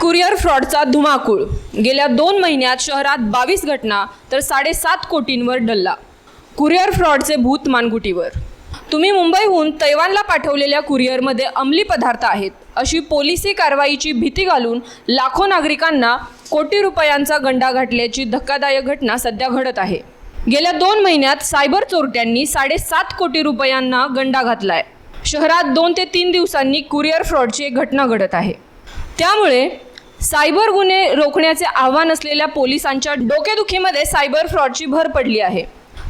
Courier फ्रॉडचा धुमाकूळ. गेल्या दोन महिन्यात शहरात बावीस घटना तर साडेसात कोटींवर डल्ला. कुरिअर फ्रॉडचे भूत मानगुटीवर. तुम्ही मुंबईहून तैवानला पाठवलेल्या कुरिअरमध्ये अंमली पदार्थ आहेत अशी पोलिसी कारवाईची भीती घालून लाखो नागरिकांना कोटी रुपयांचा गंडा घातल्याची धक्कादायक घटना सध्या घडत आहे. गेल्या दोन महिन्यात सायबर चोरट्यांनी साडेसात कोटी रुपयांना गंडा घातलाय. शहरात दोन ते तीन दिवसांनी कुरिअर फ्रॉडची एक घटना घडत आहे. त्यामुळे सायबर गुन्हे रोखण्याचे आव्हान असलेल्या पोलिसांच्या डोकेदुखीमध्ये सायबर फ्रॉडची भर पडली आहे.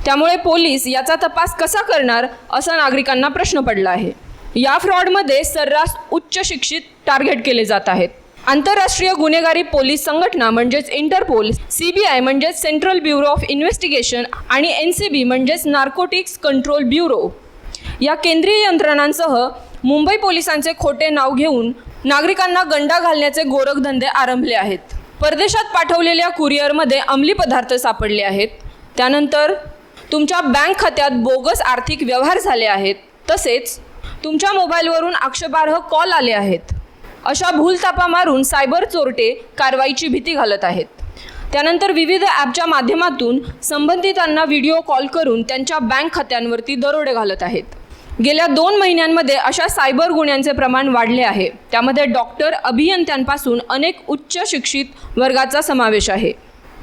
त्यामुळे पोलीस याचा तपास कसा करणार असा नागरिकांना प्रश्न पडला आहे. या फ्रॉडमध्ये सर्रास उच्च शिक्षित टार्गेट केले जात आहेत. आंतरराष्ट्रीय गुन्हेगारी पोलीस संघटना म्हणजेच इंटरपोल सी बी आय म्हणजेच सेंट्रल ब्युरो ऑफ इन्व्हेस्टिगेशन आणि एन सी बी म्हणजेच नार्कोटिक्स कंट्रोल ब्युरो. या केंद्रीय यंत्रणांसह मुंबई पोलिसांचे खोटे नाव घेऊन नागरिकांना गंडा घालण्याचे गोरखधंदे आरंभले आहेत. परदेशात पाठवलेल्या कुरिअरमध्ये अंमली पदार्थ सापडले आहेत. त्यानंतर तुमच्या बँक खात्यात बोगस आर्थिक व्यवहार झाले आहेत. तसेच तुमच्या मोबाईलवरून आक्षेपार्ह कॉल आले आहेत. अशा भूलतापा मारून सायबर चोरटे कारवाईची भीती घालत आहेत. त्यानंतर विविध ॲपच्या माध्यमातून संबंधितांना व्हिडिओ कॉल करून त्यांच्या बँक खात्यांवरती दरोडे घालत आहेत. गेल्या दोन महिन्यांमध्ये अशा सायबर गुन्ह्यांचे प्रमाण वाढले आहे. त्यामध्ये डॉक्टर अभियंत्यांपासून अनेक उच्च शिक्षित वर्गाचा समावेश आहे.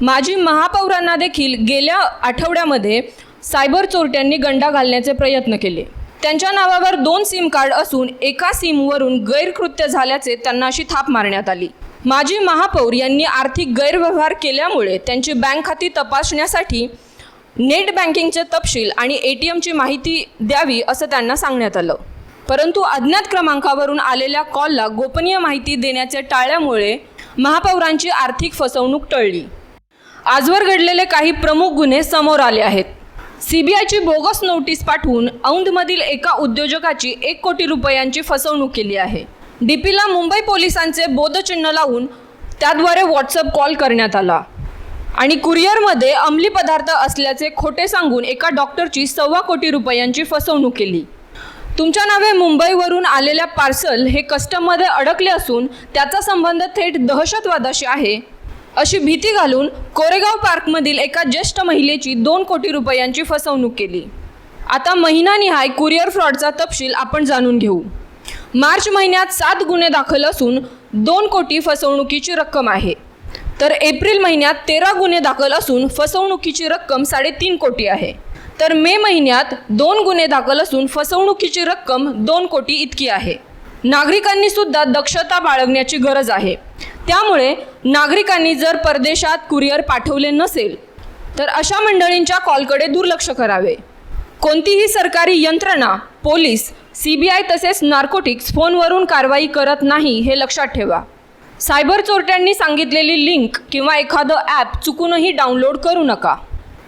माजी महापौरांना देखील गेल्या आठवड्यामध्ये सायबर चोरट्यांनी गंडा घालण्याचे प्रयत्न केले. त्यांच्या नावावर दोन सिम कार्ड असून एका सिमवरून गैरकृत्य झाल्याचे त्यांना अशी थाप मारण्यात आली. माजी महापौर यांनी आर्थिक गैरव्यवहार केल्यामुळे त्यांची बँक खाती तपासण्यासाठी नेट बँकिंगचे तपशील आणि ए टी एमची माहिती द्यावी असं त्यांना सांगण्यात आलं. परंतु अज्ञात क्रमांकावरून आलेल्या कॉलला गोपनीय माहिती देण्याचे टाळल्यामुळे महापौरांची आर्थिक फसवणूक टळली. आजवर घडलेले काही प्रमुख गुन्हे समोर आले आहेत. सीबीआयची बोगस नोटीस पाठवून औंधमधील एका उद्योजकाची एक कोटी रुपयांची फसवणूक केली आहे. डीपीला मुंबई पोलिसांचे बोधचिन्ह लावून त्याद्वारे व्हॉट्सअप कॉल करण्यात आला. आणि कुरिअरमध्ये अंमली पदार्थ असल्याचे खोटे सांगून एका डॉक्टरची सव्वा कोटी रुपयांची फसवणूक केली. तुमच्या नावे मुंबईवरून आलेल्या पार्सल हे कस्टममध्ये अडकले असून त्याचा संबंध थेट दहशतवादाशी आहे अशी भीती घालून कोरेगाव पार्कमधील एका ज्येष्ठ महिलेची दोन कोटी रुपयांची फसवणूक केली. आता महिनानिहाय कुरिअर फ्रॉडचा तपशील आपण जाणून घेऊ. मार्च महिन्यात सात गुन्हे दाखल असून दोन कोटी फसवणुकीची रक्कम आहे. तर एप्रिल महिन्यात तेरा गुन्हे दाखल असून फसवणुकीची रक्कम साडेतीन कोटी आहे. तर मे महिन्यात दोन गुन्हे दाखल असून फसवणुकीची रक्कम दोन कोटी इतकी आहे. नागरिकांनी सुद्धा दक्षता बाळगण्याची गरज आहे. त्यामुळे नागरिकांनी जर परदेशात कुरिअर पाठवले नसेल तर अशा मंडळींच्या कॉलकडे दुर्लक्ष करावे. कोणतीही सरकारी यंत्रणा पोलीस सी बी आय तसेच नार्कोटिक्स फोनवरून कारवाई करत नाही हे लक्षात ठेवा. सायबर चोरट्यांनी सांगितलेली लिंक किंवा एखादं ॲप चुकूनही डाउनलोड करू नका.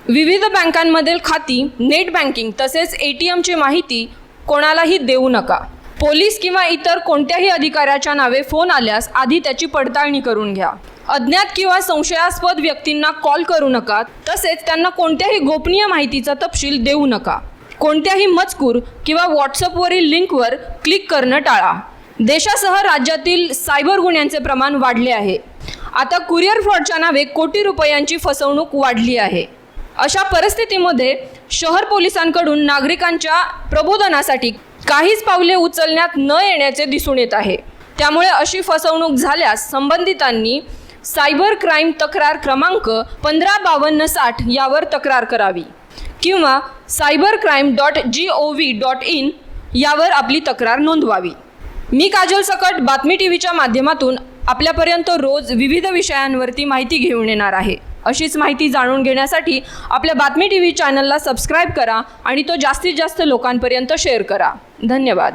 विविध बँकांमधील खाती नेट बँकिंग तसेच ए टी एमची माहिती कोणालाही देऊ नका. पोलीस किंवा इतर कोणत्याही अधिकाऱ्याच्या नावे फोन आल्यास आधी त्याची पडताळणी करून घ्या. अज्ञात किंवा संशयास्पद व्यक्तींना कॉल करू नका तसेच त्यांना कोणत्याही गोपनीय माहितीचा तपशील देऊ नका. कोणत्याही मजकूर किंवा व्हॉट्सअपवरील लिंकवर क्लिक करणं टाळा. देशासह राज्यातील सायबर गुन्ह्यांचे प्रमाण वाढले आहे. आता कुरिअर फ्रॉडच्या नावे कोटी रुपयांची फसवणूक वाढली आहे. अशा परिस्थितीमध्ये शहर पोलिसांकडून नागरिकांच्या प्रबोधनासाठी काहीच पावले उचलण्यात न येण्याचे दिसून येत आहे. त्यामुळे अशी फसवणूक झाल्यास संबंधितांनी सायबर क्राईम तक्रार क्रमांक पंधरा बावन्न साठ यावर तक्रार करावी किंवा cyber crime dot G O V dot in यावर आपली तक्रार नोंदवावी. मी काजल सकट बातमी टी व्हीच्या माध्यमातून आपल्यापर्यंत रोज विविध विषयांवरती माहिती घेऊन येणार आहे. अशीच माहिती जाणून घेण्यासाठी आपल्या बातमी टी व्ही चॅनलला सबस्क्राईब करा आणि तो जास्तीत जास्त लोकांपर्यंत शेअर करा. धन्यवाद.